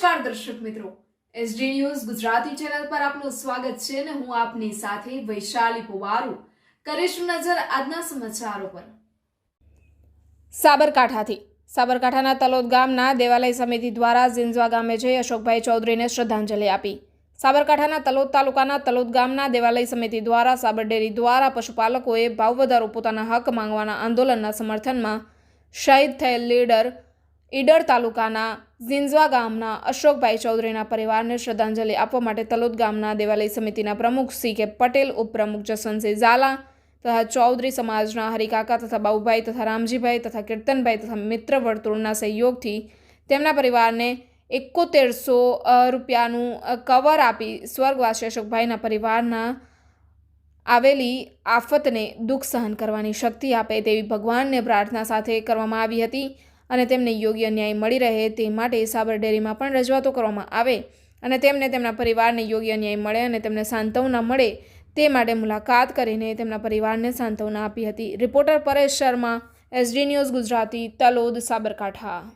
નમસ્કાર દર્શક મિત્રો. એસડી ન્યૂઝ ગુજરાતી ચેનલ પર આપનું સ્વાગત છે અને હું આપની સાથે વૈશાલી પુવારુ. કરીશું નજર આજના સમાચારો પર. સાબરકાંઠાથી. સાબરકાંઠાના તલોદ ગામના દેવાલય સમિતિ દ્વારા ઝિંઝવા ગામે જઈ અશોકભાઈ ચૌધરીને શ્રદ્ધાંજલિ આપી. સાબરકાંઠાના તલોદ તાલુકાના તલોદ ગામના દેવાલય સમિતિ દ્વારા સાબરડેરી દ્વારા પશુપાલકોએ ભાવ વધારો પોતાના હક માંગવાના આંદોલનના સમર્થનમાં શહીદ થયેલ લીડર ઈડર તાલુકાના ઝિંઝવા ગામના અશોકભાઈ ચૌધરીના પરિવારને શ્રદ્ધાંજલિ આપવા માટે તલોદ ગામના દેવાલય સમિતિના પ્રમુખ સી કે પટેલ, ઉપપ્રમુખ જસવંતસિંહ ઝાલા તથા ચૌધરી સમાજના હરિકાકા તથા બાબુભાઈ તથા રામજીભાઈ તથા કીર્તનભાઈ તથા મિત્ર વર્તુળના સહયોગથી તેમના પરિવારને એકોતેરસો રૂપિયાનું કવર આપી સ્વર્ગવાસી અશોકભાઈના પરિવારના આવેલી આફતને દુઃખ સહન કરવાની શક્તિ આપે તેવી ભગવાનને પ્રાર્થના સાથે કરવામાં આવી હતી. અને તેમને યોગ્ય ન્યાય મળી રહે તે માટે સાબર ડેરીમાં પણ રજૂઆતો કરવામાં આવે અને તેમને તેમના પરિવારને યોગ્ય ન્યાય મળે અને તેમને સાંત્વના મળે તે માટે મુલાકાત કરીને તેમના પરિવારને સાંત્વના આપી હતી. Reporter Paresh Sharma, SD news Gujarati, Talod, Sabarkantha.